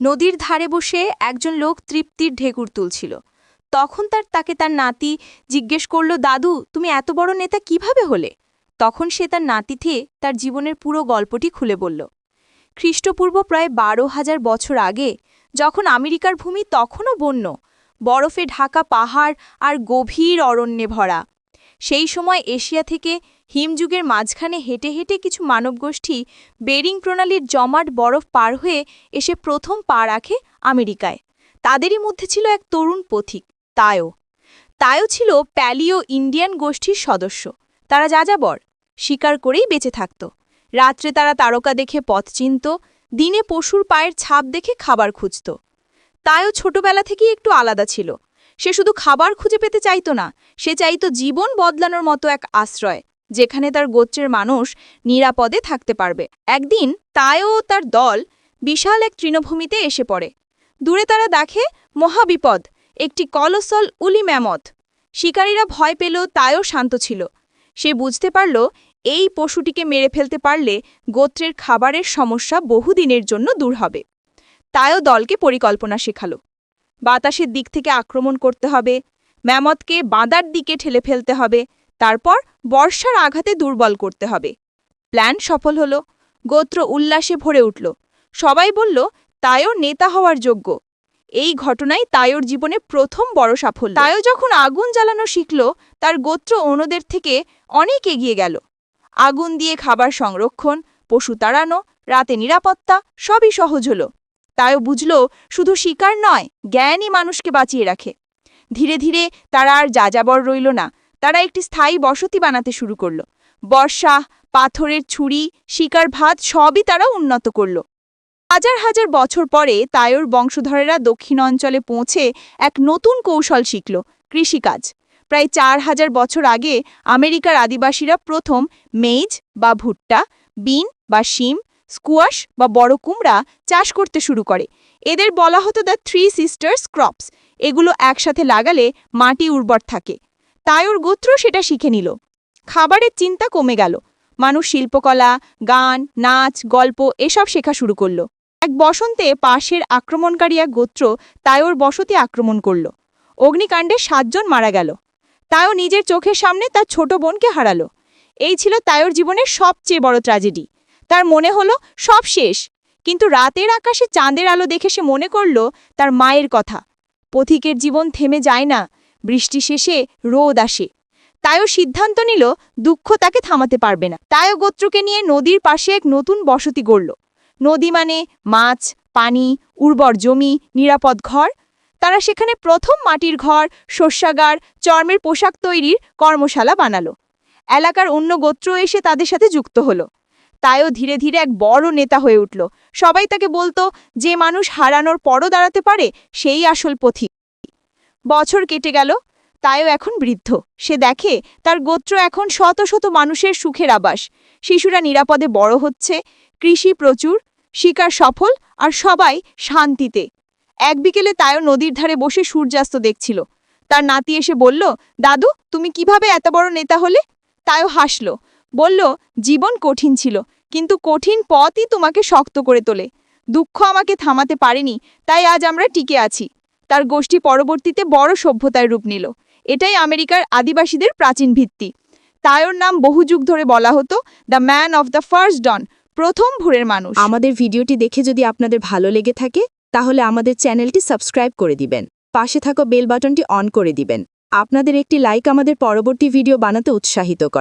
নদীর ধারে বসে একজন লোক তৃপ্তির ঢেকুর তুলছিল। তখন তার, তাকে তার নাতি জিজ্ঞেস করল, দাদু, তুমি এত বড় নেতা কীভাবে হলে? তখন সে তার নাতিথে তার জীবনের পুরো গল্পটি খুলে বলল। খ্রিস্টপূর্ব প্রায় বারো হাজার বছর আগে, যখন আমেরিকার ভূমি তখনও বন্য, বরফে ঢাকা পাহাড় আর গভীর অরণ্যে ভরা সেই সময় এশিয়া থেকে হিমযুগের মাঝখানে হেঁটে হেঁটে কিছু মানবগোষ্ঠী বেরিং প্রণালীর জমাট বরফ পার হয়ে এসে প্রথম পা রাখে আমেরিকায়। তাদেরই মধ্যে ছিল এক তরুণ পথিক, তায়ো। তায়ো ছিল প্যালিও ইন্ডিয়ান গোষ্ঠীর সদস্য। তারা যা যাযাবর শিকার করেই বেঁচে থাকত। রাত্রে তারা তারকা দেখে পথ চিনত, দিনে পশুর পায়ের ছাপ দেখে খাবার খুঁজত। তায়ও ছোটবেলা থেকেই একটু আলাদা ছিল। সে শুধু খাবার খুঁজে পেতে চাইত না, সে চাইত জীবন বদলানোর মতো এক আশ্রয়, যেখানে তার গোত্রের মানুষ নিরাপদে থাকতে পারবে। একদিন তায়ও তার দল বিশাল এক তৃণভূমিতে এসে পড়ে। দূরে তারা দেখে মহাবিপদ, একটি কলসল উলি ম্যামথ। শিকারীরা ভয় পেল তায়ও শান্ত ছিল। সে বুঝতে পারল এই পশুটিকে মেরে ফেলতে পারলে গোত্রের খাবারের সমস্যা বহুদিনের জন্য দূর হবে। তাইও দলকে পরিকল্পনা শেখালো। বাতাসের দিক থেকে আক্রমণ করতে হবে। ম্যামথকে বাঁদার দিকে ঠেলে ফেলতে হবে। তারপর বর্ষার আঘাতে দুর্বল করতে হবে। প্ল্যান সফল হলো। গোত্র উল্লাসে ভরে উঠল। সবাই বলল তায়ও নেতা হওয়ার যোগ্য। এই ঘটনাই তায়োর জীবনে প্রথম বড় সাফল্য। তায়ও যখন আগুন জ্বালানো শিখল, তার গোত্র অন্যদের থেকে অনেক এগিয়ে গেল। আগুন দিয়ে খাবার সংরক্ষণ, পশু তাড়ানো, রাতে নিরাপত্তা, সবই সহজ হলো। তাইও বুঝল শুধু শিকার নয়, জ্ঞানই মানুষকে বাঁচিয়ে রাখে। ধীরে ধীরে তারা আর যাযাবর রইল না, তারা একটি স্থায়ী বসতি বানাতে শুরু করল। বর্ষা, পাথরের ছুরি, শিকার ভাত সবই তারা উন্নত করল। হাজার হাজার বছর পরে তায়োর বংশধরেরা দক্ষিণ অঞ্চলে পৌঁছে এক নতুন কৌশল শিখল, কৃষিকাজ। প্রায় চার হাজার বছর আগে আমেরিকার আদিবাসীরা প্রথম মেজ বা ভুট্টা, বিন বা শিম স্কুয়াশ বা বড় কুমড়া চাষ করতে শুরু করে। এদের বলা হতো দ্য থ্রি সিস্টার্স ক্রপস। এগুলো একসাথে লাগালে মাটি উর্বর থাকে। তায়ুর গোত্র সেটা শিখে নিল। খাবারের চিন্তা কমে গেল। মানুষ শিল্পকলা, গান, নাচ, গল্প এসব শেখা শুরু করল। এক বসন্তে পাশের আক্রমণকারী এক গোত্র তায়োর বসতি আক্রমণ করল। অগ্নিকাণ্ডে সাতজন মারা গেল। তায়ও নিজের চোখের সামনে তার ছোট বোনকে হারালো। এই ছিল তায়োর জীবনের সবচেয়ে বড় ট্র্যাজেডি তার মনে হলো সব শেষ। কিন্তু রাতের আকাশে চাঁদের আলো দেখে সে মনে করল তার মায়ের কথা। পথিকের জীবন থেমে যায় না, বৃষ্টি শেষে রোদ আসে। তাইও সিদ্ধান্ত নিল দুঃখ তাকে থামাতে পারবে না। তাইও গোত্রকে নিয়ে নদীর পাশে এক নতুন বসতি গড়ল। নদী মানে মাছ, পানি, উর্বর জমি, নিরাপদ ঘর। তারা সেখানে প্রথম মাটির ঘর, শস্যাগার, চর্মের পোশাক তৈরির কর্মশালা বানালো। এলাকার অন্য গোত্র এসে তাদের সাথে যুক্ত হলো। তাইও ধীরে ধীরে এক বড় নেতা হয়ে উঠল। সবাই তাকে বলতো, যে মানুষ হারানোর পরও দাঁড়াতে পারে, সেই আসল পথিক বছর কেটে গেল, তাইও এখন বৃদ্ধ। সে দেখে, তার গোত্র এখন শত শত মানুষের সুখের আবাস। শিশুরা নিরাপদে বড় হচ্ছে, কৃষি প্রচুর, শিকার সফল, আর সবাই শান্তিতে। এক বিকেলে তাইও নদীর ধারে বসে সূর্যাস্ত দেখছিল। তার নাতি এসে বলল, দাদু, তুমি কীভাবে এত বড় নেতা হলে? তাইও হাসল। বলল, জীবন কঠিন ছিল, কিন্তু কঠিন পথই তোমাকে শক্ত করে তোলে। দুঃখ আমাকে থামাতে পারেনি, তাই আজ আমরা টিকে আছি। তার গোষ্ঠী পরবর্তীতে বড় সভ্যতায় রূপ নিল। এটাই আমেরিকার আদিবাসীদের প্রাচীন ভিত্তি। তায়োর নাম বহু যুগ ধরে বলা হতো, the man of the first dawn প্রথম ভোরের মানুষ। আমাদের ভিডিওটি দেখে যদি আপনাদের ভালো লেগে থাকে, তাহলে আমাদের চ্যানেলটি সাবস্ক্রাইব করে দিবেন। পাশে থাকা বেল বাটনটি অন করে দিবেন। আপনাদের একটি লাইক আমাদের পরবর্তী ভিডিও বানাতে উৎসাহিত করে।